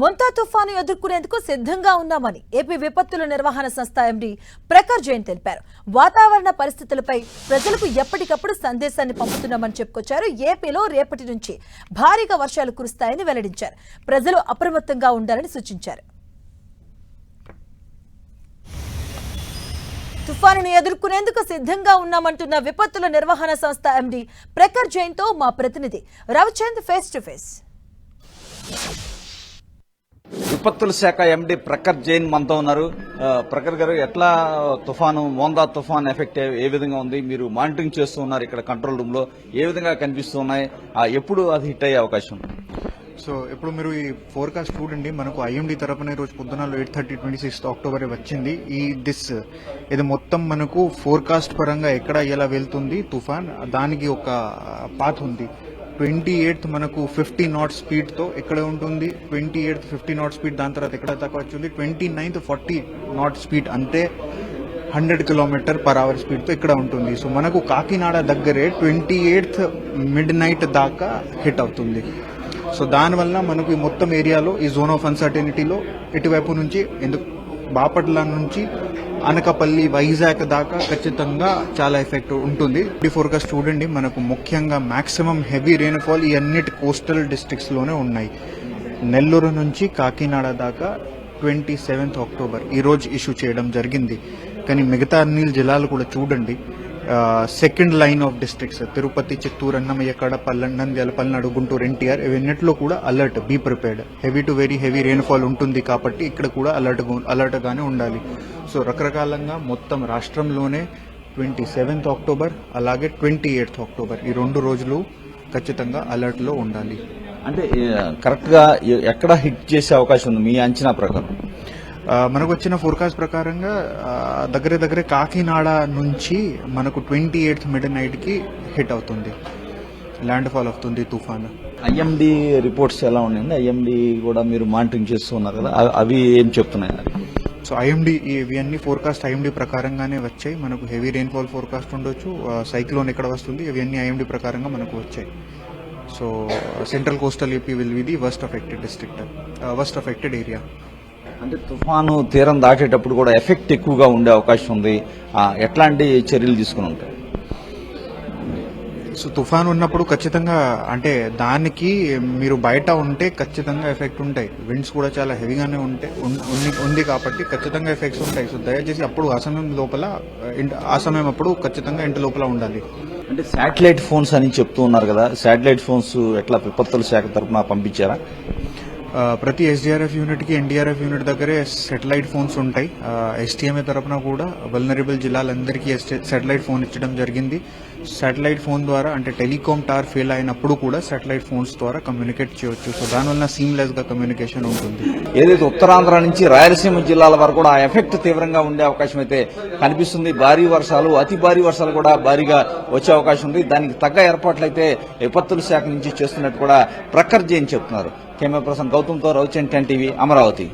మొంతా తుఫాను ఎదుర్కొనేందుకు సిద్ధంగా ఉన్నామని ఏపీ విపత్తుల నిర్వహణ సంస్థ ఎండీ ప్రఖర్ జైన్ తెలిపారు. వాతావరణ పరిస్థితులపై ప్రజలకు ఎప్పటికప్పుడు సందేశాన్ని పంపుతున్నామని చెప్పుకొచ్చారు. ఏపీలో రేపటి నుంచి భారీగా వర్షాలు కురుస్తాయని వెల్లడించారు. ప్రజలు అప్రమత్తంగా ఉండాలని సూచించారు. తుఫానును ఎదుర్కొనేందుకు సిద్ధంగా ఉన్నామంటున్న విపత్తుల నిర్వహణ సంస్థ ఎండీ ప్రఖర్ జైన్తో మా ప్రతినిధి రవిచంద్ ఫేస్ టు ఫేస్. ఆసుపత్రుల శాఖ ఎండి ప్రఖర్ జైన్ మనతో ఉన్నారు. ప్రఖర్ గారు ఎట్లా తుఫాను మోందా తుఫాన్ ఎఫెక్ట్ ఏ- ఏ విధంగా ఉంది? మీరు మానిటరింగ్ చేస్తూ ఉన్నారు ఇక్కడ కంట్రోల్ రూమ్లో ఏ విధంగా కనిపిస్తున్నాయి ఆ, ఎప్పుడు అది హిట్ అయ్యే అవకాశం ఉంది? సో ఇప్పుడు మీరు ఈ ఫోర్కాస్ట్ చూడండి. మనకు ఐఎండి తరపున రోజు పొద్దున eight thirty twenty sixth October వచ్చింది. ఈ దిస్ ఇది మొత్తం మనకు ఫోర్కాస్ట్ పరంగా ఎక్కడ ఎలా వెళ్తుంది తుఫాన్? దానికి ఒక పాత్ ఉంది. ట్వంటీ ఎయిత్ మనకు ఫిఫ్టీ నాట్ స్పీడ్తో ఎక్కడ ఉంటుంది? Twenty eighth fifty knot speed దాని తర్వాత ఎక్కడ దాకా వచ్చింది twenty ninth forty knot speed అంతే హండ్రెడ్ కిలోమీటర్ పర్ అవర్ స్పీడ్తో ఇక్కడ ఉంటుంది. సో మనకు కాకినాడ దగ్గరే ట్వంటీ ఎయిత్ మిడ్ నైట్ దాకా హిట్ అవుతుంది. సో దానివల్ల మనకు ఈ మొత్తం ఏరియాలో ఈ జోన్ ఆఫ్ అన్సర్టెనిటీలో ఇటువైపు నుంచి ఎందుకు బాపట్ల నుంచి అనకపల్లి వైజాగ్ దాకా ఖచ్చితంగా చాలా ఎఫెక్ట్ ఉంటుంది. ఈ ఫోర్కాస్ట్ చూడండి మనకు ముఖ్యంగా మ్యాక్సిమం హెవీ రెయిన్ఫాల్ ఈ అన్నిటి కోస్టల్ డిస్ట్రిక్ట్స్లోనే ఉన్నాయి. నెల్లూరు నుంచి కాకినాడ దాకా ట్వంటీ సెవెంత్ అక్టోబర్ ఈరోజు ఇష్యూ చేయడం జరిగింది. కానీ మిగతా అన్ని జిల్లాలు కూడా చూడండి second line of districts Tirupati Chittoor Annamayya Kadapa Nandyal Palnadu Guntur NTR ఇవన్నిటిలో కూడా alert be prepared heavy to very heavy rainfall ఉంటుంది కాబట్టి ఇక్కడ కూడా అలర్ట్ అలర్ట్ గానే ఉండాలి. సో రకరకాలంగా మొత్తం రాష్ట్రంలోనే ట్వంటీ సెవెంత్ అక్టోబర్ అలాగే ట్వంటీ ఎయిత్ అక్టోబర్ ఈ రెండు రోజులు ఖచ్చితంగా అలర్ట్లో ఉండాలి. అంటే కరెక్ట్గా ఎక్కడ హిట్ చేసే అవకాశం ఉంది మీ అంచనా ప్రకారం? మనకు వచ్చిన ఫోర్కాస్ట్ ప్రకారంగా దగ్గర దగ్గర కాకినాడ నుంచి మనకు ట్వంటీ ఎయిత్ మిడ్ నైట్కి హిట్ అవుతుంది. ల్యాండ్ ఫాల్ అవుతుంది తుఫాన్. ఐఎండి రిపోర్ట్స్ ఎలా ఉన్నాయండి ఐఎండి కూడా మీరు మానిటరింగ్ చేస్తూ ఉన్నారు కదా అవి- ఏం చెప్తున్నాయి? సో ఐఎండి ఇవన్నీ ఫోర్కాస్ట్ ఐఎండి ప్రకారంగానే వచ్చాయి. మనకు హెవీ రెయిన్ఫాల్ ఫోర్కాస్ట్ ఉండొచ్చు సైక్లోన్ ఎక్కడ వస్తుంది ఇవన్నీ ఐఎండి ప్రకారంగా మనకు వచ్చాయి. So central coastal AP will be the worst affected district worst affected area అంటే తుఫాను తీరం దాటేటప్పుడు కూడా ఎఫెక్ట్ ఎక్కువగా ఉండే అవకాశం ఉంది. ఎట్లాంటి చర్యలు తీసుకుని ఉంటాయి సో తుఫాన్ ఉన్నప్పుడు ఖచ్చితంగా అంటే దానికి మీరు బయట ఉంటే ఖచ్చితంగా ఎఫెక్ట్ ఉంటాయి. విండ్స్ కూడా చాలా హెవీగానే ఉంటే ఉంది- కాబట్టి ఖచ్చితంగా ఎఫెక్ట్స్ ఉంటాయి. సో దయచేసి అప్పుడు ఆ సమయం లోపల ఆ సమయం అప్పుడు ఖచ్చితంగా ఇంటి లోపల ఉండాలి. అంటే శాటిలైట్ ఫోన్స్ అని చెప్తూ ఉన్నారు కదా. శాటిలైట్ ఫోన్స్ ఎట్లా విపత్తుల శాఖ తరఫున పంపించారా? ప్రతి ఎస్డిఆర్ఎఫ్ యూనిట్కి ఎన్డీఆర్ఎఫ్ యూనిట్ దగ్గరే సెటిలైట్ ఫోన్స్ ఉంటాయి. ఎస్టీఎంఏ తరపున కూడా వల్నరబుల్ జిల్లాలందరికీ సెటిలైట్ ఫోన్ ఇచ్చడం జరిగింది. సాటిలైట్ ఫోన్ ద్వారా అంటే టెలికాం టవర్ ఫెయిల్ అయినప్పుడు కూడా సాటిలైట్ ఫోన్స్ ద్వారా కమ్యూనికేట్ చేయొచ్చు. సో దానివల్ల సీమ్లెస్గా కమ్యూనికేషన్ ఉంటుంది. ఏదైతే ఉత్తరాంధ్ర నుంచి రాయలసీమ జిల్లాల వరకు కూడా ఆ ఎఫెక్ట్ తీవ్రంగా ఉండే అవకాశం అయితే కనిపిస్తుంది. భారీ వర్షాలు అతి భారీ వర్షాలు కూడా భారీగా వచ్చే అవకాశం ఉంది. దానికి తగ్గ ఏర్పాట్లు అయితే విపత్తుల శాఖ నుంచి చేస్తున్నట్టు కూడా ప్రకర్జీ అని చెప్తున్నారు. కెమెరా పర్సన్ గౌతమ్తో రవిచంద్ టెన్ టీవీ అమరావతి.